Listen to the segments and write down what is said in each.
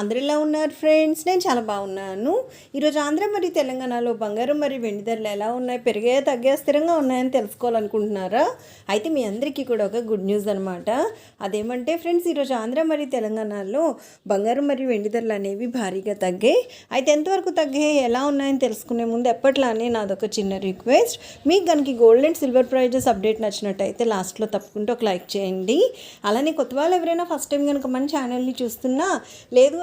అందరు ఎలా ఉన్నారు ఫ్రెండ్స్? నేను చాలా బాగున్నాను. ఈరోజు ఆంధ్ర మరియు తెలంగాణలో బంగారం మరియు వెండి ధరలు ఎలా ఉన్నాయి? పెరిగే తగ్గే స్థిరంగా ఉన్నాయని తెలుసుకోవాలనుకుంటున్నారా? అయితే మీ అందరికీ కూడా ఒక గుడ్ న్యూస్ అనమాట అదేమంటే ఫ్రెండ్స్ ఈరోజు ఆంధ్ర మరియు తెలంగాణలో బంగారం మరియు వెండి ధరలు అనేవి భారీగా తగ్గాయి. అయితే ఎంతవరకు తగ్గాయి ఎలా ఉన్నాయని తెలుసుకునే ముందు ఎప్పట్లానే నాదొక చిన్న రిక్వెస్ట్ మీకు కనుక gold and silver prices update నచ్చినట్టయితే లాస్ట్లో తప్పకుండా ఒక లైక్ చేయండి. అలానే కొత్త వాళ్ళు ఎవరైనా ఫస్ట్ టైం కనుక మన ఛానల్ని చూస్తున్నా లేదు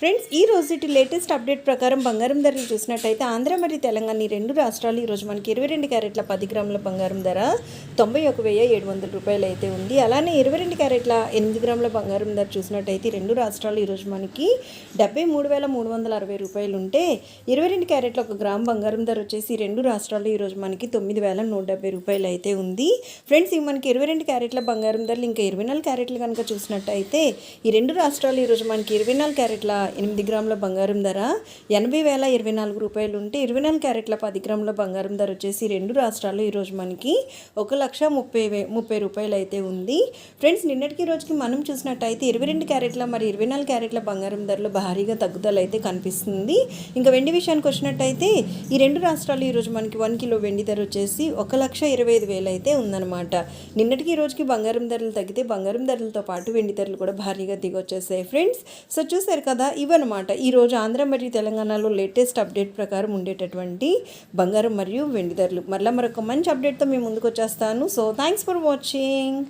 ఫ్రెండ్స్ ఈ రోజు లేటెస్ట్ అప్డేట్ ప్రకారం బంగారం ధరలు చూసినట్టయితే ఆంధ్ర మరియు తెలంగాణ ఈ రెండు రాష్ట్రాలు ఈరోజు మనకి ఇరవై రెండు క్యారెట్ల పది గ్రాముల బంగారం ధర తొంభై ఒక వెయ్యి ఏడు వందల రూపాయలు అయితే ఉంది. అలానే ఇరవై రెండు క్యారెట్ల ఎనిమిది గ్రాముల బంగారం ధర చూసినట్టయితే రెండు రాష్ట్రాలు ఈరోజు మనకి డెబ్బై మూడు వేల మూడు వందల అరవై రూపాయలు ఉంటే ఇరవై రెండు క్యారెట్ల ఒక గ్రామ్ బంగారం ధర వచ్చేసి రెండు రాష్ట్రాలు ఈరోజు మనకి తొమ్మిది వేల నూట డెబ్బై రూపాయలు అయితే ఉంది. ఫ్రెండ్స్ ఇవి మనకి ఇరవై రెండు క్యారెట్ల బంగారం ధరలు ఇంకా ఇరవై నాలుగు క్యారెట్లు కనుక చూసినట్టయితే ఈ రెండు రాష్ట్రాలు ఈరోజు మనకి ఇరవై నాలుగు క్యారెట్ల ఎనిమిది గ్రాముల బంగారం ధర ఎనభై వేల ఇరవై నాలుగు రూపాయలు ఉంటే ఇరవై నాలుగు క్యారెట్ల పది గ్రాముల బంగారం ధర వచ్చేసి రెండు రాష్ట్రాల్లో ఈరోజు మనకి ఒక లక్ష ముప్పై వే ముప్పై రూపాయలు అయితే ఉంది. ఫ్రెండ్స్ నిన్నటికి రోజుకి మనం చూసినట్టయితే ఇరవై రెండు క్యారెట్ల మరి ఇరవై నాలుగు క్యారెట్ల బంగారం ధరలు భారీగా తగ్గుదల అయితే కనిపిస్తుంది. ఇంకా వెండి విషయానికి వచ్చినట్టయితే ఈ రెండు రాష్ట్రాలు ఈరోజు మనకి వన్ కిలో వెండి ధర వచ్చేసి ఒక లక్ష ఇరవై ఐదు వేలు అయితే ఉందన్నమాట. నిన్నటికి ఈ రోజుకి బంగారం ధరలు తగ్గితే బంగారం ధరలతో పాటు వెండి ధరలు కూడా భారీగా దిగొచ్చేసాయి ఫ్రెండ్స్. సో చూసారు కదా ఇవన్నమాట. ఈరోజు ఆంధ్ర మరియు తెలంగాణలో లేటెస్ట్ అప్డేట్ ప్రకారం ఉండేటటువంటి బంగారం మరియు వెండి ధరలు. మరలా మరొక మంచి అప్డేట్తో మేము ముందుకు వచ్చేస్తాను. So thanks for watching